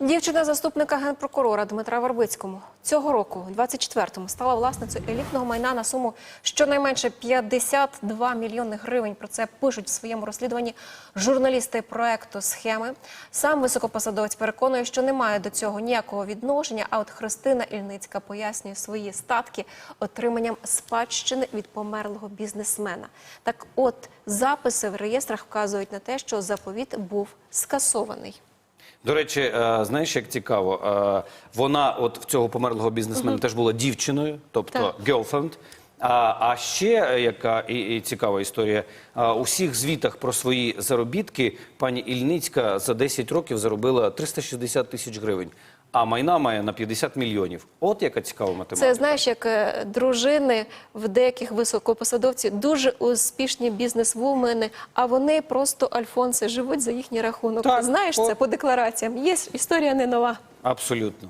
Дівчина заступника генпрокурора Дмитра Вербицькому цього року, 24-му, стала власницею елітного майна на суму щонайменше 52 мільйони гривень. Про це пишуть в своєму розслідуванні журналісти проекту схеми. Сам високопосадовець переконує, що не має до цього ніякого відношення. А от Христина Ільницька пояснює свої статки отриманням спадщини від померлого бізнесмена. Так, от записи в реєстрах вказують на те, що заповіт був скасований. До речі, е, знаєш, як цікаво, е, вона от в цього померлого бізнесмена теж була дівчиною, тобто girlfriend. А, а ще е, яка і, і цікава історія, а, у всіх звітах про свої заробітки пані Ільницька за 10 років заробила 360 тисяч гривень, а майна має на 50 мільйонів. От яка цікава математика. Це знаєш, як е, дружини в деяких високопосадовців дуже успішні бізнесвумени, а вони просто альфонси живуть за їхній рахунок. Так, Знаєш о. це по деклараціям. Є історія не нова. Абсолютно.